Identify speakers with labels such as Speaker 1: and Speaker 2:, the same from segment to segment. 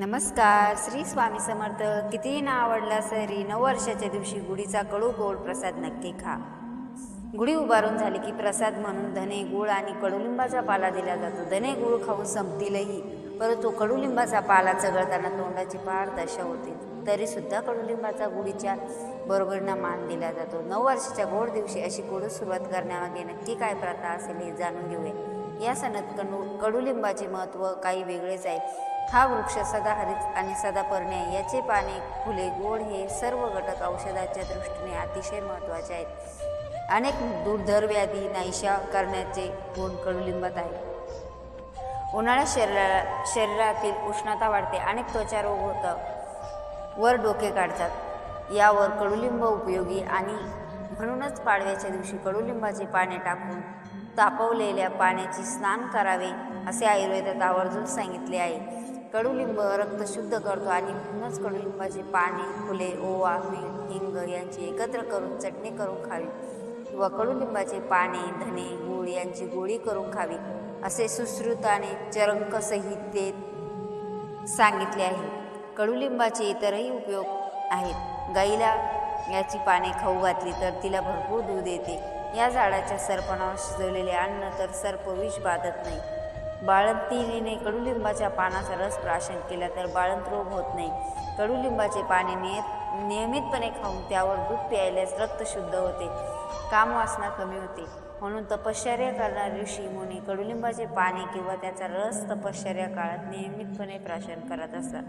Speaker 1: नमस्कार श्री स्वामी समर्थ. कितीही ना आवडला सरी नऊ वर्षाच्या दिवशी गुढीचा कडू गोड प्रसाद नक्की खा. गुढी उभारून झाली की प्रसाद म्हणून धने गुळ आणि कडुलिंबाचा पाला दिला जातो. धने गुळ खाऊन संपतीलही. परंतु कडुलिंबाचा पाला चघळताना तोंडाची फार दशा होते. तरीसुद्धा कडुलिंबाचा गुढीच्या बरोबरीनं मान दिला जातो. नऊ वर्षाच्या गोड दिवशी अशी गोड सुरुवात करण्यामागे नक्की काय प्रथा असेल हे जाणून घेऊया. या सणात कडू कडुलिंबाचे महत्त्व काही वेगळेच आहे. हा वृक्ष सदाहरित आणि सदा पर्णय. याचे पाने फुले गोड हे सर्व घटक औषधाच्या दृष्टीने अतिशय महत्त्वाचे आहेत. अनेक दुर्धर व्याधी नाहीशा करण्याचे गुण कडुलिंबात आहे उन्हाळ्यात शरीरा शरीरातील उष्णता वाढते. अनेक त्वचा रोग होतात वर डोके काढतात. यावर कडुलिंब उपयोगी आणि म्हणूनच पाडव्याच्या दिवशी कडुलिंबाचे पाणी टाकून तापवलेल्या पाण्याची स्नान करावे असे आयुर्वेदात आवर्जून सांगितले आहे. कडुलिंब रक्त शुद्ध करतो आणि म्हणूनच कडुलिंबाचे पाने फुले ओवा मीठ हिंग यांची एकत्र करून चटणी करून खावी किंवा कडुलिंबाचे पाने धने गूळ यांची गोळी करून खावी असे सुश्रुत आणि चरंक संहितेत सांगितले आहे. कडुलिंबाचे इतरही उपयोग आहेत. गाईला याची पाने खाऊ घातली तर तिला भरपूर दूध येते. या झाडाच्या सरपणावर शिजवलेले अन्न तर सर्प विष बाधत नाही. बाळंतीने कडुलिंबाच्या पानाचा रस प्राशन केला तर बाळंत रोग होत नाही. कडुलिंबाचे पाणी नियत नियमितपणे खाऊन त्यावर दूध प्यायल्यास रक्त शुद्ध होते. कामवासना कमी होते. म्हणून तपश्चर्या करणारे ऋषी मुनी कडुलिंबाचे पाणी किंवा त्याचा रस तपश्चर्या काळात नियमितपणे प्राशन करत असतात.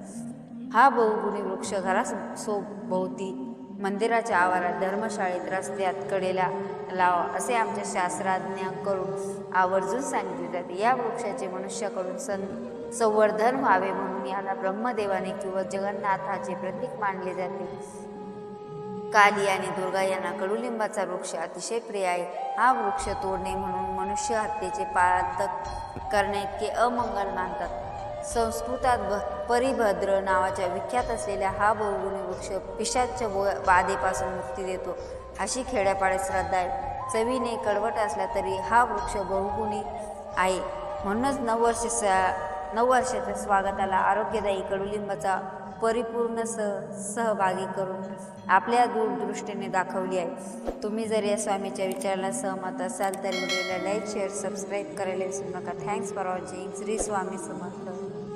Speaker 1: हा बहुगुणी वृक्ष घरासोभोवती मंदिराच्या आवारात धर्मशाळेत रस्त्यात कडेला लावा असे आमच्या शास्त्रज्ञांकडून आवर्जून सांगितले जाते. या वृक्षाचे मनुष्याकडून सं संवर्धन व्हावे म्हणून याला ब्रह्मदेवाने किंवा जगन्नाथाचे प्रतीक मानले जाते. काली आणि दुर्गा यांना कडुलिंबाचा वृक्ष अतिशय प्रिय आहे. हा वृक्ष तोडणे म्हणून मनुष्य हत्येचे पातक करणे इतके अमंगल मानतात. संस्कृतात भ परिभद्र नावाच्या विख्यात असलेल्या हा बहुगुणी वृक्ष पिशाच्या बो बाधेपासून मुक्ती देतो. अशी खेड्यापाड्यात श्रद्धा आहे. चवीने कडवट असला तरी हा वृक्ष बहुगुणी आहे. म्हणूनच नऊ वर्ष नऊ वर्षाच्या स्वागताला आरोग्यदायी कडुलिंबाचा परिपूर्ण सह सहभागी करून आपल्या दूरदृष्टीने दाखवली आहे. तुम्ही जर या स्वामीच्या विचाराला सहमत असाल तर व्हिडिओला लाईक शेअर सबस्क्राईब करायला विसरू नका. Thanks for watching Shri Swami Samarth.